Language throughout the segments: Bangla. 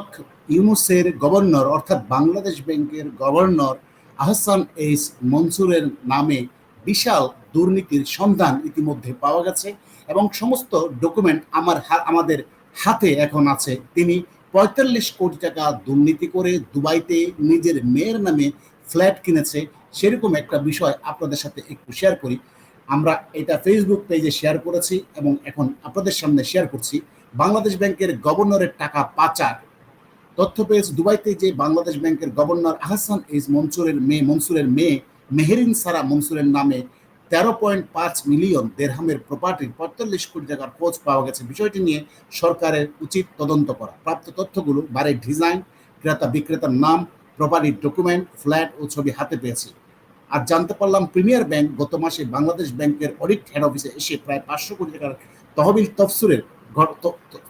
অধ্যাপক ইউনুসের গভর্নর, অর্থাৎ বাংলাদেশ ব্যাংকের গভর্নর আহসান এইস মনসুরের নামে বিশাল দুর্নীতির সন্ধান ইতিমধ্যে পাওয়া গেছে এবং সমস্ত ডকুমেন্ট আমার আমাদের হাতে এখন আছে। তিনি পঁয়তাল্লিশ কোটি টাকা দুর্নীতি করে দুবাইতে নিজের মেয়ের নামে ফ্ল্যাট কিনেছে। সেরকম একটা বিষয় আপনাদের সাথে একটু শেয়ার করি। আমরা এটা ফেসবুক পেজে শেয়ার করেছি এবং এখন আপনাদের সামনে শেয়ার করছি। বাংলাদেশ ব্যাংকের গভর্নরের টাকা পাচার তথ্য পেয়েছে দুবাইতে যে বাংলাদেশ ব্যাংকের গভর্নর আহসান ইজ মনসুরের মেয়ে মনসুরের মেয়ে মেহেরিন সারা মনসুরের নামে তেরো পয়েন্ট পাঁচ মিলিয়ন দেড়হামের প্রপার্টির পঁয়তাল্লিশ কোটি টাকার খোঁজ পাওয়া গেছে। বিষয়টি নিয়ে সরকারের উচিত তদন্ত করা। প্রাপ্ত তথ্যগুলো বাড়ির ডিজাইন, ক্রেতা বিক্রেতার নাম প্রপার্টির ডকুমেন্ট ফ্ল্যাট ও ছবি হাতে পেয়েছি। আর জানতে পারলাম প্রিমিয়ার ব্যাংক গত মাসে বাংলাদেশ ব্যাংকের অডিট হেড অফিসে এসে প্রায় পাঁচশো কোটি টাকার তহবিল তফসুরের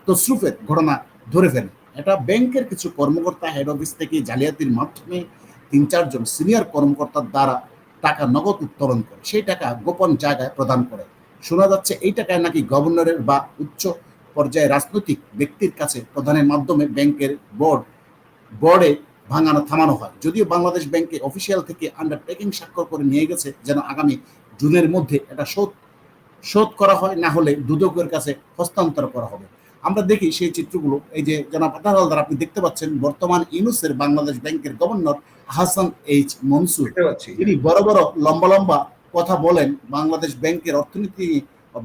তসরুফের ঘটনা ধরে ফেলে। এটা ব্যাংকের কিছু কর্মকর্তা হেড অফিস থেকে জালিয়াতির মাধ্যমে তিন, চারজন সিনিয়র কর্মকর্তার দ্বারা টাকা নগদ উত্তোলন করে। সেই টাকা গোপন জায়গায় প্রদান করে। শোনা যাচ্ছে এই টাকায় নাকি গভর্নরের বা উচ্চ পর্যায়ে রাজনৈতিক ব্যক্তির কাছে প্রদানের মাধ্যমে ব্যাংকের বোর্ড বোর্ডে ভাঙানো, থামানো হয়। যদিও বাংলাদেশ ব্যাংকে অফিসিয়াল থেকে আন্ডারটেকিং স্বাক্ষর করে নিয়ে গেছে, যেন আগামী জুনের মধ্যে এটা শোধ শোধ করা হয়, না হলে দুদকের কাছে হস্তান্তর করা হবে। আমরা দেখি সেই চিত্রগুলো। এই যে জনাব হালদার আপনি দেখতে পাচ্ছেন বর্তমান ইউনুসের বাংলাদেশ ব্যাংকের গভর্নর হাসান এইচ মনসুর। তিনি বড় বড় লম্বা লম্বা কথা বলেন বাংলাদেশ ব্যাংকের অর্থনীতি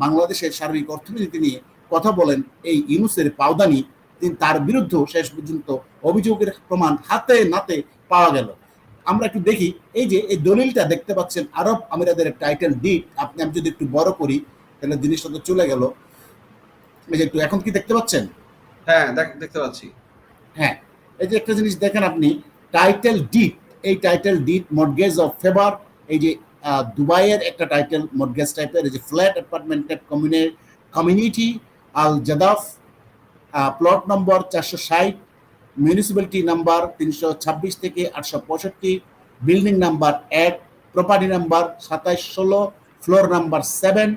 বাংলাদেশের সার্বিক অর্থনীতি নিয়ে কথা বলেন। এই ইউনুসের পাওদানি তিনি তার বিরুদ্ধে শেষ পর্যন্ত অভিযোগের প্রমাণ হাতে নাতে পাওয়া গেল। আমরা একটু দেখি এই যে এই দলিলটা দেখতে পাচ্ছেন আরব আমিরাদের টাইটেল ডিট আপনি আমি যদি একটু বড় করি তাহলে জিনিসটা তো চলে গেল। এই যে একটু এখন কি দেখতে পাচ্ছেন? হ্যাঁ দেখ- দেখতে পাচ্ছি। হ্যাঁ এই যে একটা জিনিস দেখেন আপনি টাইটেল ডিট এই title deed mortgage of favour এই যে দুবাইয়ের একটা টাইটেল মর্গেজ টাইপের এই যে flat apartment type community Al Jaddaf plot number চারশো ষাট মিউনিসিপ্যালিটি নাম্বার তিনশো ছাব্বিশ থেকে আটশো পঁয়ষট্টি বিল্ডিং নাম্বার এক প্রপার্টি নাম্বার সাতাইশ ষোলো ফ্লোর নাম্বার সেভেন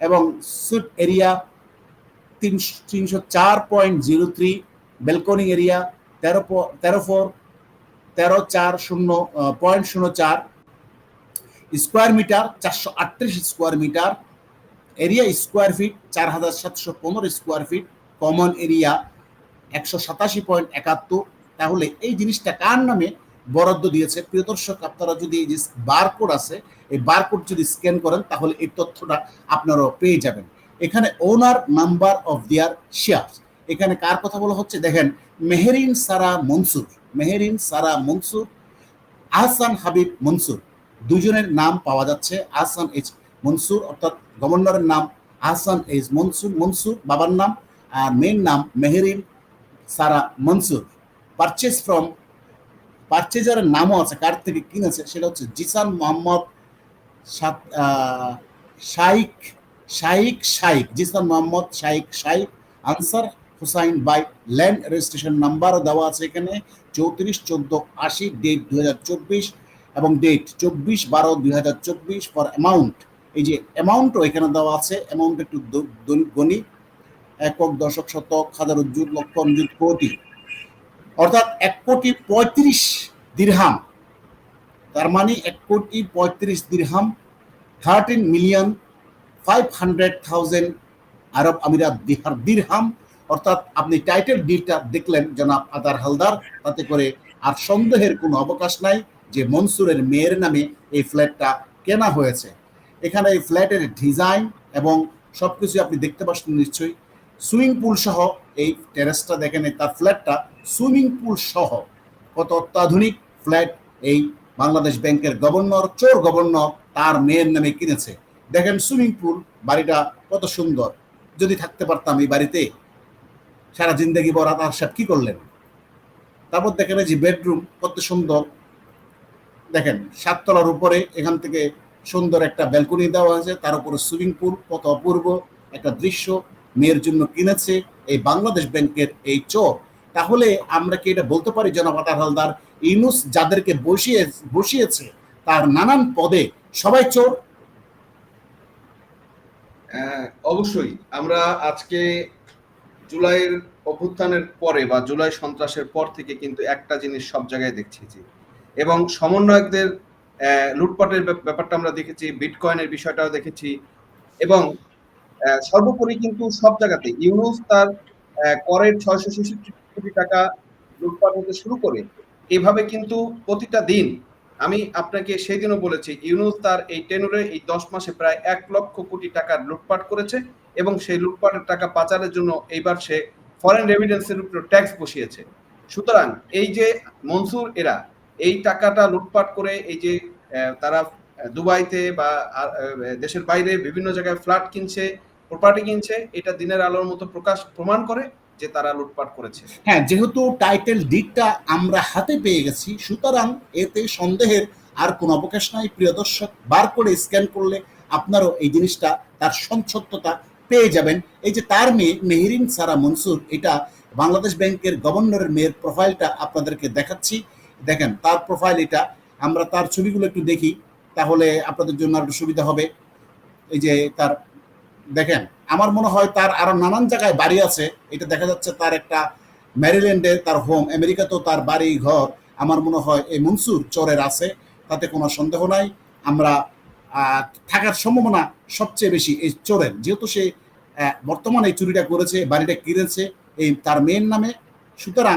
এবং সুট এরিয়া তিনশো তিনশো চার point zero three balcony area তেরো তেরো ফোর তেরো চার শূন্য পয়েন্ট শূন্য চার স্কোয়ার মিটার চারশো আটত্রিশ square metre area square feet চার হাজার সাতশো পনেরো স্কোয়ার ফিট কমন এরিয়া একশো সাতাশি পয়েন্ট একাত্তর, তাহলে এই জিনিসটা কার নামে বরাদ্দ দিয়েছে? প্রিয় দর্শক, আপনারা যদি এই যে বারকোড আছে, এই বারকোড যদি স্ক্যান করেন, তাহলে এই তথ্যটা আপনারাও পেয়ে যাবেন। এখানে owner number of their share এখানে কার কথা বলা হচ্ছে? দেখেন মেহেরিন সারা মনসুর মেহেরিন সারা মনসুর আহসান হাবিব মনসুর। দুজনের নাম পাওয়া যাচ্ছে আহসান এইচ মনসুর অর্থাৎ গভর্নরের নাম আহসান এইচ মনসুর মনসুর বাবার নাম আর মেন নাম মেহেরিন সারা মনসুর। পারচেজ ফ্রম পারচেজারের নামও আছে কার থেকে কিনেছে? সেটা হচ্ছে জিসান মোহাম্মদ সাত- আহ, Shaikh Shaikh Zishan Mohammad Shaikh Shaikh Ansar Hussain by land registration নাম্বারও দেওয়া আছে এখানে, চৌত্রিশ চোদ্দ আশি ডেট দুই হাজার চব্বিশ এবং ডেট চব্বিশ বারো দুই হাজার চব্বিশ ফর অ্যামাউন্ট। এই যে অ্যামাউন্টও এখানে দেওয়া আছে, অ্যামাউন্ট একটু গণি একক, দশক, শতক হাজার উজ্জুত লক্ষ অঞ্জুত কোটি। অর্থাৎ এক কোটি পঁয়ত্রিশ দিরহাম। তার মানে এক কোটি পঁয়ত্রিশ dirham thirteen million five hundred thousand আরব আমিরাত দিহার দিরহাম অর্থাৎ আপনি টাইটেল ডিলটা দেখলেন, জনাব আদার হালদার, তাতে করে আর সন্দেহের কোনো অবকাশ নাই যে মনসুরের মেয়ের নামে এই ফ্ল্যাটটা কেনা হয়েছে। এখানে এই ফ্ল্যাটের ডিজাইন এবং সবকিছু আপনি দেখতে পাচ্ছেন নিশ্চয়ই। সুইমিং পুল সহ এই টেরেসটা দেখেন তার ফ্ল্যাটটা সুইমিং পুল সহ। কত অত্যাধুনিক ফ্ল্যাট এই বাংলাদেশ ব্যাংকের গভর্নর, চোর গভর্নর তার মেয়ের নামে কিনেছে। দেখেন সুইমিং পুল বাড়িটা কত সুন্দর। যদি থাকতে পারতাম এই বাড়িতে, সারা জিন্দগি বরা তার সাহেব কি করলেন? তারপর দেখেন যে বেডরুম কত সুন্দর। দেখেন সাততলার উপরে এখান থেকে সুন্দর একটা ব্যালকনি দেওয়া হয়েছে, তার উপরে সুইমিং পুল কত অপূর্ব একটা দৃশ্য মেয়ের জন্য কিনেছে এই বাংলাদেশ ব্যাংকের এই চোর। তাহলে আমরা কি এটা বলতে পারি জনাব আতার হালদার? ইনুস যাদেরকে বসিয়ে বসিয়েছে তার নানান পদে সবাই চোর অবশ্যই। আমরা আজকে জুলাইয়ের অভ্যুত্থানের পরে বা জুলাই সন্ত্রাসের পর থেকে কিন্তু একটা জিনিস সব জায়গায় দেখছি যে, এবং সমন্বয়কদের লুটপাটের ব্যাপ- ব্যাপারটা আমরা দেখেছি, বিটকয়েনের বিষয়টাও দেখেছি, এবং সর্বোপরি কিন্তু সব জায়গাতে ইউনুস তার করের ছয়শো ছেষট্টি কোটি টাকা লুটপাট হতে শুরু করে, এভাবে কিন্তু প্রতিটা দিন আমি আপনাকে সেই দিনও বলেছি, ইউনুস তার এই টেনুরে এই দশ মাসে প্রায় এক লক্ষ কোটি টাকার লুটপাট করেছে এবং সেই লুটপাটের টাকা পাচারের জন্য এইবার সে ফরেন রেভিডেন্সের উপর ট্যাক্স বসিয়েছে। সুতরাং এই যে মনসুর এরা, এই টাকাটা লুটপাট করে এই যে তারা দুবাইতে বা দেশের বাইরে বিভিন্ন জায়গায় ফ্ল্যাট কিনছে প্রপার্টি কিনছে, এটা দিনের আলোর মতো প্রকাশ প্রমাণ করে। যে তারা লুটপাট করেছে। হ্যাঁ যেহেতু টাইটেল ডিডটা আমরা হাতে পেয়ে গেছি, সুতরাং এতে সন্দেহের আর কোনো অবকাশ নাই। প্রিয় দর্শক, বার করে স্ক্যান করলে আপনারও এই জিনিসটা তার সংসত্যতা পেয়ে যাবেন। এই যে তার মেয়ে মেহরিন সারা মনসুর, এটা বাংলাদেশ ব্যাংকের গভর্নরের মেয়ের প্রোফাইলটা আপনাদেরকে দেখাচ্ছি। দেখেন, তার প্রোফাইল এটা। আমরা তার ছবিগুলো একটু দেখি, তাহলে আপনাদের জন্য আরও সুবিধা হবে। এই যে তার, দেখেন আমার মনে হয় তার আরও নানান জায়গায় বাড়ি আছে। এটা দেখা যাচ্ছে তার একটা ম্যারিল্যান্ডে তার হোম আমেরিকাতেও তার বাড়ি ঘর। আমার মনে হয় এই মনসুর চরের আছে, তাতে কোনো সন্দেহ নাই। আমরা থাকার সম্ভাবনা সবচেয়ে বেশি এই চোরের। যেহেতু সে বর্তমানে এই চুরিটা করেছে বাড়িটা কিনেছে, এই তার মেয়ের নামে। সুতরাং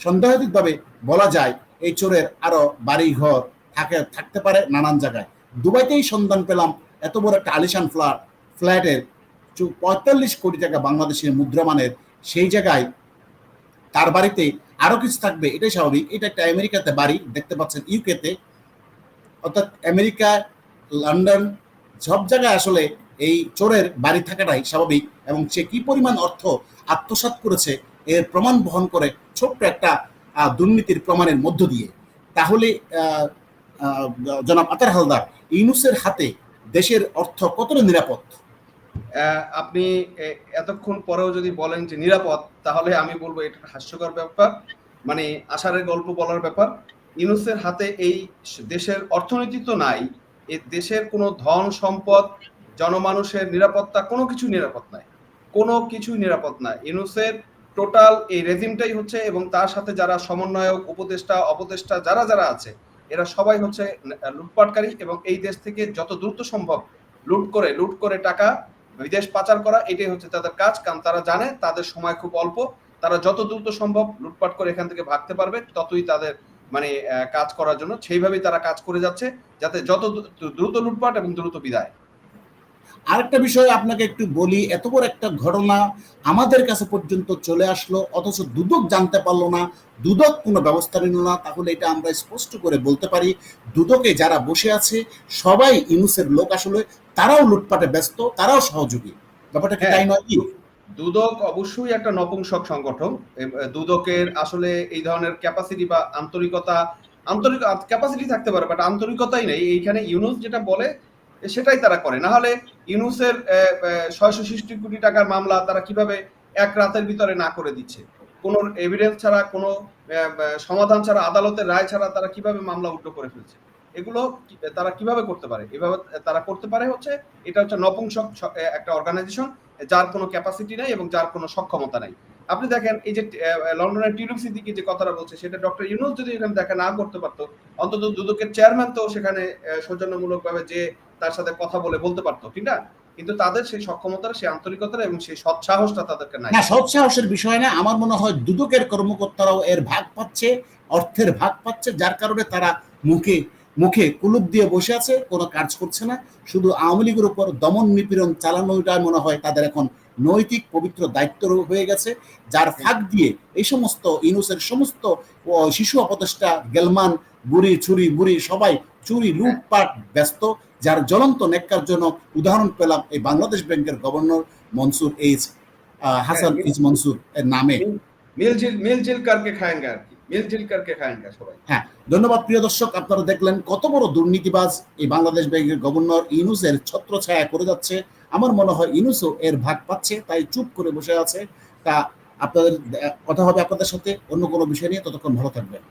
সন্দেহাতীতভাবে বলা যায় এই চোরের আরও বাড়ি ঘর থাকে, থাকতে পারে নানান জায়গায়। দুবাইতেই সন্ধান পেলাম, এত বড় একটা আলিশান ফ্ল্যাট ফ্ল্যাটের পঁয়তাল্লিশ কোটি টাকা বাংলাদেশের মুদ্রামানের সেই জায়গায় তার বাড়িতে আরও কিছু থাকবে, এটাই স্বাভাবিক। এটা একটা আমেরিকাতে বাড়ি, দেখতে পাচ্ছেন ইউকেতে। অর্থাৎ আমেরিকা, লন্ডন, সব জায়গায় আসলে এই চোরের বাড়ি থাকাটাই স্বাভাবিক এবং সে কি পরিমাণ অর্থ আত্মসাৎ করেছে এর প্রমাণ বহন করে ছোট্ট একটা দুর্নীতির প্রমাণের মধ্য দিয়ে। তাহলে জনাব আতার হালদার, ইউনুসের হাতে দেশের অর্থ কতটা নিরাপদ? আপনি এতক্ষণ পরেও যদি বলেন যে নিরাপদ, তাহলে আমি বলব এটা হাস্যকর ব্যাপার। মানে আষাঢ়ের গল্প বলার ব্যাপার। ইউনুসের হাতে এই দেশের অর্থনীতি তো নাই। এ দেশের কোনো ধন সম্পদ, জনমানুষের নিরাপত্তা, কোনো কিছু নিরাপদ নাই। কোনো কিছুই নিরাপদ না ইউনুসের টোটাল এই রেজিমটাই হচ্ছে এবং তার সাথে যারা সমন্বয়ক, উপদেষ্টা, অপদেষ্টা, যারা যারা আছে, এরা সবাই হচ্ছে লুটপাটকারী এবং এই দেশ থেকে যত দ্রুত সম্ভব লুট করে লুট করে টাকা বিদেশ পাচার করা, এটাই হচ্ছে তাদের কাজ। কারণ তারা জানে তাদের সময় খুব অল্প। তারা যত দ্রুত সম্ভব লুটপাট করে এখান থেকে ভাগতে পারবে, ততই তাদের মানে কাজ করার জন্য। সেইভাবেই তারা কাজ করে যাচ্ছে, যাতে যত দ্রুত লুটপাট এবং দ্রুত বিদায়। আরেকটা বিষয় আপনাকে একটু বলি এত বড় একটা ঘটনা আমাদের কাছে পর্যন্ত চলে আসলো অথচ দুদক জানতে পারল না দুদক কোনো ব্যবস্থা নিল না তাহলে এটা আমরা স্পষ্ট করে বলতে পারি দুদকে যারা বসে আছে সবাই ইউনুসের লোক আসলে তারাও লুটপাটে ব্যস্ত তারাও সহযোগী। ব্যাপারটা কি হ্যাঁ। তাই নয় কি? দুদক অবশ্যই একটা নপুংসক সংগঠন দুদকের আসলে এই ধরনের ক্যাপাসিটি বা আন্তরিকতা আন্তরিক ক্যাপাসিটি থাকতে পারে বাট আন্তরিকতাই নেই। এইখানে ইউনুস যেটা বলে সেটাই তারা করে। না হলে ইউনুসের ছয়শো ষষ্টি কোটি টাকার মামলা তারা কীভাবে এক রাতের ভিতরে না করে দিচ্ছে? কোনো এভিডেন্স ছাড়া, কোনো সমাধান ছাড়া, আদালতের রায় ছাড়া তারা কীভাবে মামলা উল্টো করে ফেলছে? এগুলো তারা কীভাবে করতে পারে? এভাবে তারা করতে পারে হচ্ছে, এটা হচ্ছে নপুংসক একটা অর্গানাইজেশন যার কোনো ক্যাপাসিটি নাই এবং যার কোনো সক্ষমতা নাই। আপনি দেখেন এই যে লন্ডনের টিউলিপ সিদ্দিকি যে কথাটা বলছে সেটা ডক্টর ইউনুস যদি এখানে দেখা না করতে পারতো অন্তত দুদকের চেয়ারম্যান তো সেখানে আহ, সৌজন্যমূলকভাবে যে তার সাথে কথা বলে বলতে পারতো ঠিক না? কিন্তু তাদের সেই সক্ষমতা সেই আন্তরিকতা এবং সেই সৎসাহসটা তাদেরকে নাই। সৎসাহসের বিষয় না আমার মনে হয় দুদকের কর্মকর্তারাও এর ভাগ পাচ্ছে অর্থের ভাগ পাচ্ছে যার কারণে তারা মুখে মুখে কুলুপ দিয়ে বসে আছে কোনো কাজ করছে না। শুধু আওয়ামী লীগের উপর দমন নিপীড়ন চালানোটাই মনে হয় তাদের এখন নৈতিক পবিত্র দায়িত্ব হয়ে গেছে যার ফাঁক দিয়ে এই সমস্ত ইনুসের সমস্ত শিশু অপদেষ্টা গেলমান বুড়ি ছুরি বুড়ি সবাই চুরি লুটপাট ব্যস্ত যার জ্বলন্ত নেককারজনক উদাহরণ পেলাম এই বাংলাদেশ ব্যাংকের গভর্নর মনসুর এইচ হাসান হ্যাঁ, ইজ মনসুর এর নামে। মিলঝিল মিলঝিল কারকে খায়েঙ্গা মিলঝিল কারকে খায়েঙ্গা সবাই। হ্যাঁ ধন্যবাদ প্রিয় দর্শক আপনারা দেখলেন কত বড় দুর্নীতিবাজ এই বাংলাদেশ ব্যাংকের গভর্নর ইনুসের ছত্রছায়া করে যাচ্ছে। আমার মনে হয় ইনুসো এর ভাগ পাচ্ছে, তাই চুপ করে বসে আছে। তা আপনাদের কথা হবে আপনাদের সাথে, অন্য কোনো বিষয় নিয়ে, ততক্ষণ ভালো থাকবেন।